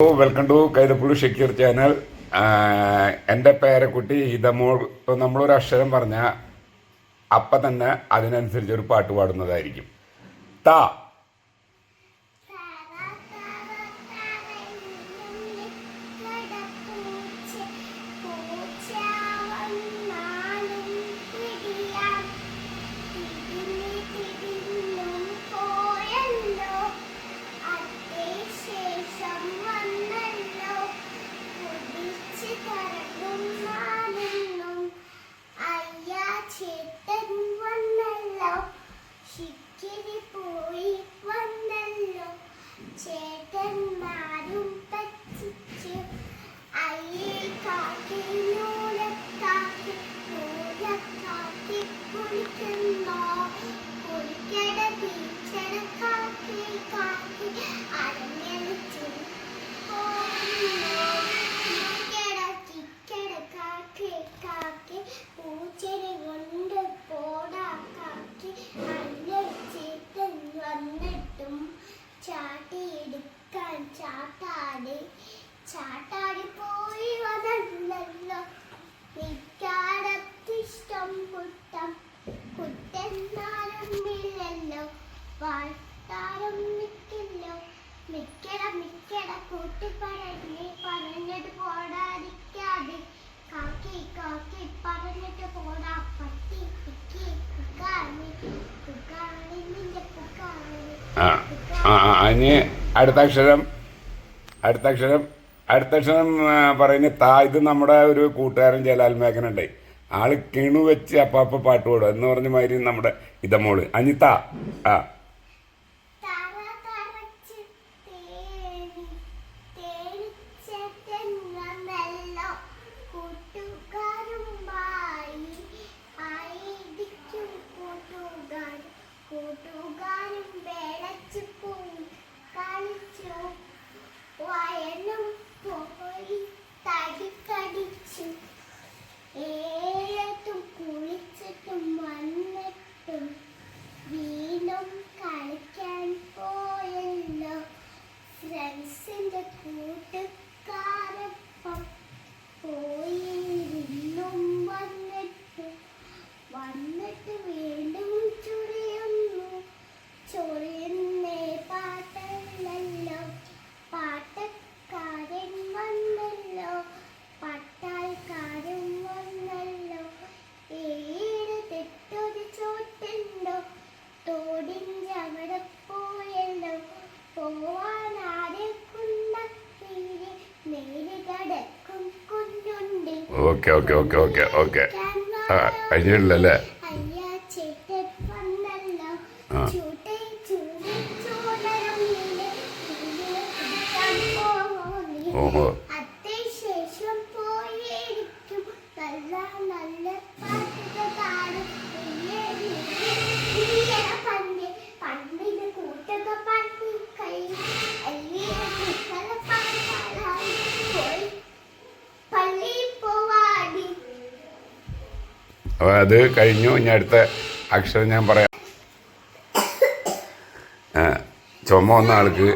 Welcome to Kaithappully Shakeer channel എന്റെ പേരക്കുട്ടി ഇതമോൾ ഇപ്പോൾ നമ്മളൊരു അക്ഷരം പറഞ്ഞാൽ അപ്പം തന്നെ അതിനനുസരിച്ച് ഒരു പാട്ട് പാടുന്നതായിരിക്കും. താ. ശിക്കിരി പോയി വന്നല്ലോ. ചേട്ടന്മാരും പറ്റിച്ചു. അയ്യേ കാക്കി കാക്കി കാക്കി പറഞ്ഞിട്ട് പോടാ. പട്ടി നിന്റെ ആ അടുത്ത അക്ഷരം അടുത്ത അക്ഷരം അടുത്ത അക്ഷരം പറയുന്ന താ ഇത് നമ്മുടെ ഒരു കൂട്ടുകാരൻ ജലാൽ മേഘനുണ്ട്. ആൾ കിണു വെച്ച് അപ്പാപ്പ പാട്ട് പാടുക എന്ന് പറഞ്ഞ മാതിരി നമ്മുടെ ഇതമോൾ. അനിത ആ. Okay okay okay okay okay ആ കഴിഞ്ഞിട്ടില്ലല്ലേ ആ. ഓഹോ. ശേഷം പോയിരിക്കും. നല്ല നല്ല അപ്പോൾ അത് കഴിഞ്ഞു. ഇനി അടുത്ത അക്ഷരം ഞാൻ പറയാം. ചുമ വന്ന ആൾക്ക്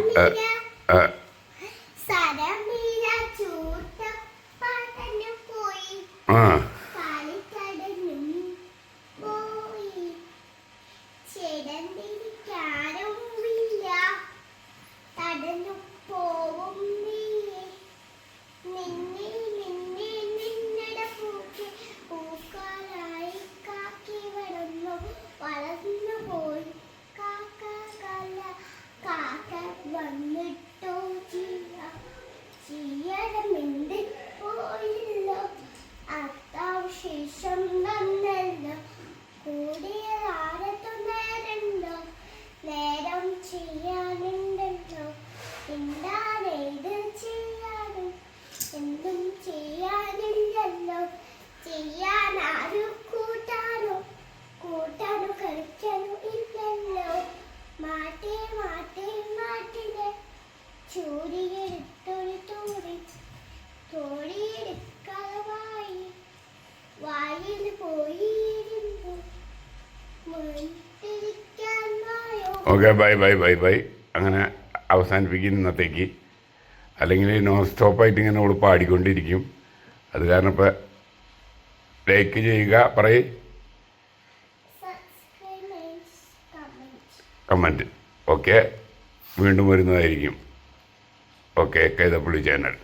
okay bye bye bye bye അങ്ങനെ അവസാനിപ്പിക്കും ഇന്നത്തേക്ക് അല്ലെങ്കിൽ നോൺ സ്റ്റോപ്പായിട്ട് ഇങ്ങനെ അവൾ പാടിക്കൊണ്ടിരിക്കും. അത് കാരണം ഇപ്പം ലൈക്ക് ചെയ്യുക പറയ്. കമന്റ് ഓക്കെ വീണ്ടും വരുന്നതായിരിക്കും. Okay Kaithappally channel